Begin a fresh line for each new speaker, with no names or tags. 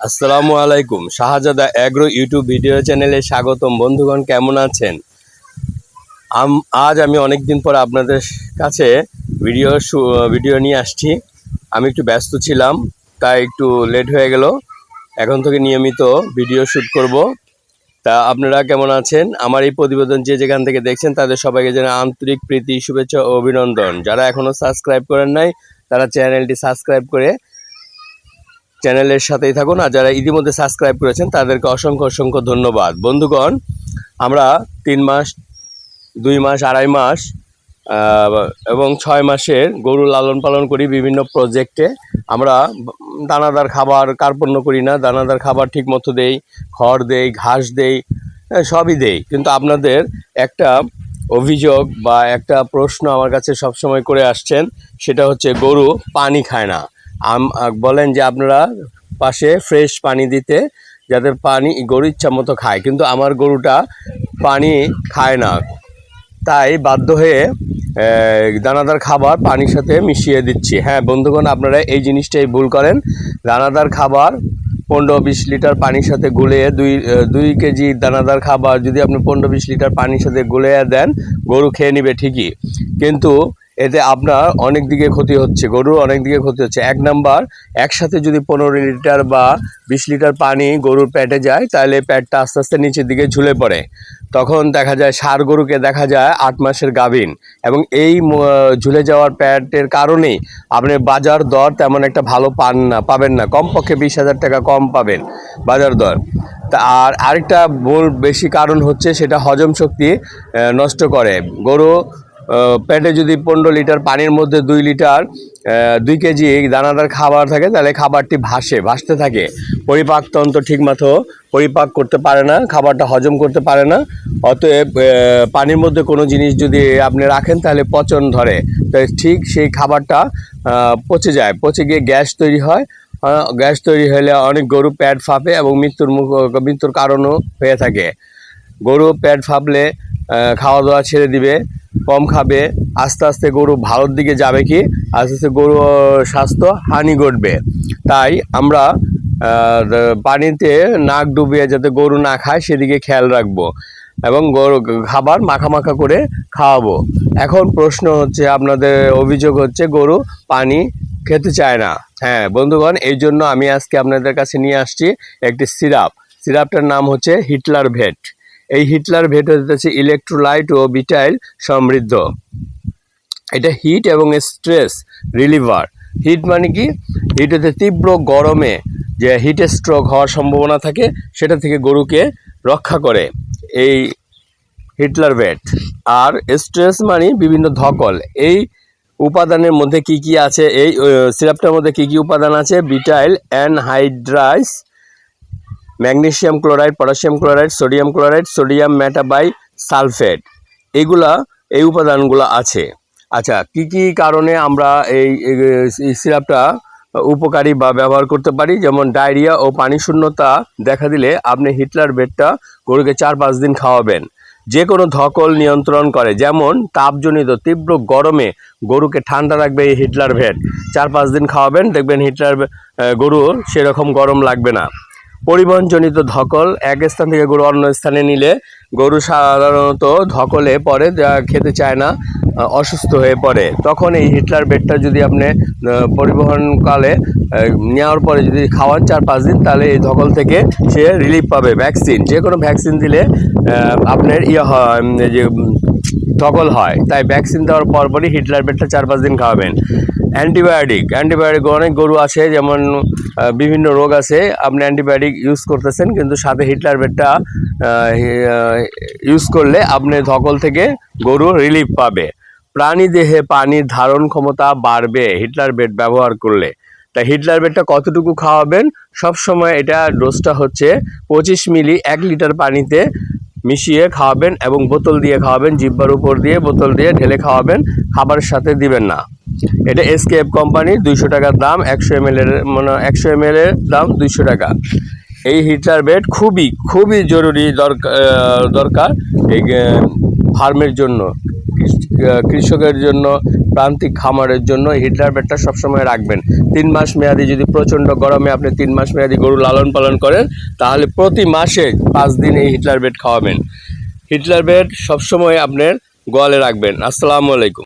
আসসালামু আলাইকুম। শাহজাদা agro YouTube video চ্যানেলে স্বাগতম। বন্ধুগণ, কেমন আছেন? আজ আমি অনেক দিন পর আপনাদের কাছে ভিডিও ভিডিও নিয়ে আসছি। আমি একটু ব্যস্ত ছিলাম, তাই একটু লেট হয়ে গেল। এখন থেকে নিয়মিত ভিডিও শ্যুট করব। তা আপনারা কেমন আছেন? আমার এই প্রতিবেদন যে যেখান থেকে দেখছেন, তাদের সবাইকে জানাই আন্তরিক প্রীতি, শুভেচ্ছা অভিনন্দন। যারা এখনও সাবস্ক্রাইব করেন নাই, তারা চ্যানেলটি সাবস্ক্রাইব করে চ্যানেলের সাথেই থাকুন। আর যারা ইতিমধ্যে সাবস্ক্রাইব করেছেন তাদেরকে অসংখ্য অসংখ্য ধন্যবাদ। বন্ধুগণ আমরা তিন মাস দুই মাস আড়াই মাস এবং ছয় মাসের গরু লালন পালন করি বিভিন্ন প্রজেক্টে আমরা দানাদার খাবার কার্পণ্য করি না দানাদার খাবার ঠিক মতো দেই খড় দেই ঘাস দেই হ্যাঁ, সবই দেই। কিন্তু আপনাদের একটা অভিযোগ বা একটা প্রশ্ন আমার কাছে সবসময় করে আসছেন সেটা হচ্ছে গরু পানি খায় না। আম বলেন যে আপনারা পাশে ফ্রেশ পানি দিতে যাদের পানি, গরু ইচ্ছা মতো খায়। কিন্তু আমার গরুটা পানি খায় না। তাই বাধ্য হয়ে দানাদার খাবার পানির সাথে মিশিয়ে দিচ্ছি। হ্যাঁ বন্ধুগণ, আপনারা এই জিনিসটাই ভুল করেন। দানাদার খাবার পনেরো বিশ লিটার পানির সাথে গুলিয়ে দুই দুই কেজি দানাদার খাবার যদি আপনি পনেরো বিশ লিটার পানির সাথে গুলিয়ে দেন, গরু খেয়ে নিবে ঠিকই। কিন্তু এতে আপনার অনেক দিকে ক্ষতি হচ্ছে, গরুর অনেক দিকে ক্ষতি হচ্ছে। এক নাম্বার, একসাথে যদি পনেরো লিটার বা বিশ লিটার পানি গরুর পেটে যায়, তাহলে পেটটা আস্তে আস্তে নিচের দিকে ঝুলে পড়ে। তখন দেখা যায় ষাঁড় গরুকে দেখা যায় আট মাসের গাভীন। এবং এই ঝুলে যাওয়ার প্যাটের কারণেই আপনি বাজার দর তেমন একটা ভালো পান না, পাবেন না। কমপক্ষে বিশ হাজার টাকা কম পাবেন বাজার দর। আর আরেকটা বেশি কারণ হচ্ছে সেটা হজম শক্তি নষ্ট করে। গরু পেটে যদি পনেরো লিটার পানির মধ্যে দুই লিটার দুই কেজি দানাদার খাবার থাকে, তাহলে খাবারটি ভাসে, ভাসতে থাকে। পরিপাকতন্ত্র ঠিকমতো পরিপাক করতে পারে না, খাবারটা হজম করতে পারে না। অতএব পানির মধ্যে কোনো জিনিস যদি আপনি রাখেন, তাহলে পচন ধরে। তাই ঠিক সেই খাবারটা পচে যায়। পচে গিয়ে গ্যাস তৈরি হয়। গ্যাস তৈরি হলে অনেক গরু প্যাড ফাঁপে এবং মৃত্যুর মুখ, মৃত্যুর কারণও হয়ে থাকে। গরু পেট ফাঁপলে খাওয়া দাওয়া ছেড়ে দিবে, কম খাবে, আস্তে আস্তে গরু ভালোর দিকে যাবে কি? আস্তে আস্তে গরু স্বাস্থ্য হানি ঘটবে। তাই আমরা পানিতে নাক ডুবিয়ে যাতে গরু না খায়, সেদিকে খেয়াল রাখব এবং গরু, খাবার মাখা করে খাওয়াবো। এখন প্রশ্ন হচ্ছে, আপনাদের অভিযোগ হচ্ছে গরু পানি খেতে চায় না। হ্যাঁ বন্ধুগণ, এই জন্য আমি আজকে আপনাদের কাছে নিয়ে আসছি একটি সিরাপ। সিরাপটার নাম হচ্ছে হিটলার ভেট। এই হিটলার ভেট হচ্ছে ইলেকট্রোলাইট ও বিটাইল সমৃদ্ধ। এটা হিট এবং স্ট্রেস রিলিভার হিট মানে কি? হিট হচ্ছে তীব্র গরমে যে হিট স্ট্রোক হওয়ার সম্ভাবনা থাকে, সেটা থেকে গরুকে রক্ষা করে এই হিটলার ভেট আর স্ট্রেস মানে বিভিন্ন ধকল। এই উপাদানের মধ্যে কি কি আছে? এই সিরাপটার মধ্যে কি কি উপাদান আছে? Betaine anhydrous magnesium chloride potassium chloride sodium chloride sodium metabisulphate. এগুলা এই উপাদানগুলো আছে। আচ্ছা কি কি কারণে আমরা এই সিরাপটা উপকারী বা ব্যবহার করতে পারি? যেমন ডায়রিয়া ও পানি শূন্যতা দেখা দিলে আপনি হিটলার বেডটা গরুকে চার পাঁচ দিন খাওয়াবেন। যে কোনো ধকল নিয়ন্ত্রণ করে। যেমন তাপজনিত তীব্র গরমে গরুকে ঠান্ডা রাখবে এই হিটলার ভেট। চার পাঁচ দিন খাওয়াবেন দেখবেন হিটলার আহ, গরু সেরকম গরম লাগবে না। পরিবহনজনিত ধকল এক স্থান থেকে গরু অন্য স্থানে নিলে গরু সাধারণত ধকলে পরে খেতে চায় না অসুস্থ হয়ে পড়ে। তখন এই হিটলার বেডটা যদি আপনি পরিবহনকালে নেওয়ার পরে যদি খাওয়ান চার পাঁচ দিন, তাহলে এই ধকল থেকে সে রিলিফ পাবে। ভ্যাকসিন যে কোনো ভ্যাকসিন দিলে আপনার ইয়ে হয় যে ধকল হয়। তাই ভ্যাকসিন দেওয়ার পরপরই হিটলার বেডটা চার পাঁচ দিন খাওয়াবেন। অ্যান্টিবায়োটিক। অ্যান্টিবায়োটিক অনেক গরু আছে, যেমন বিভিন্ন রোগ আছে, আপনি অ্যান্টিবায়োটিক ইউজ করতেছেন, কিন্তু সাথে হিটলার বেডটা ইউজ করলে আপনি ধকল থেকে গরু রিলিফ পাবে। প্রাণী দেহে পানির ধারণ ক্ষমতা বাড়বে হিটলার বেড ব্যবহার করলে। তা হিটলার বেডটা কতটুকু খাওয়াবেন? সব সময় এটা ডোজটা হচ্ছে পঁচিশ মিলি এক লিটার পানিতে মিশিয়ে খাওয়াবেন এবং বোতল দিয়ে খাওয়াবেন জিব্বার উপর দিয়ে বোতল দিয়ে ঢেলে খাওয়াবেন, খাবারের সাথে দিবেন না। এটা এসকেএফ কোম্পানি দুইশো টাকার দাম, একশো এম এর মানে একশো এম এর দাম দুইশো টাকা। এই হিটার বেড খুবই খুবই জরুরি দরকার দরকার এই ফার্মের জন্য কৃষকের জন্য, প্রান্তিক খামারের জন্য হিটলার বেডটা সবসময় রাখবেন। তিন মাস মেয়াদি যদি প্রচণ্ড গরমে আপনি তিন মাস মেয়াদি গরু লালন পালন করেন, তাহলে প্রতি মাসে পাঁচ দিন এই হিটলার বেড খাওয়াবেন। হিটলার বেড সবসময় আপনার গোয়ালে রাখবেন। আসসালামু আলাইকুম।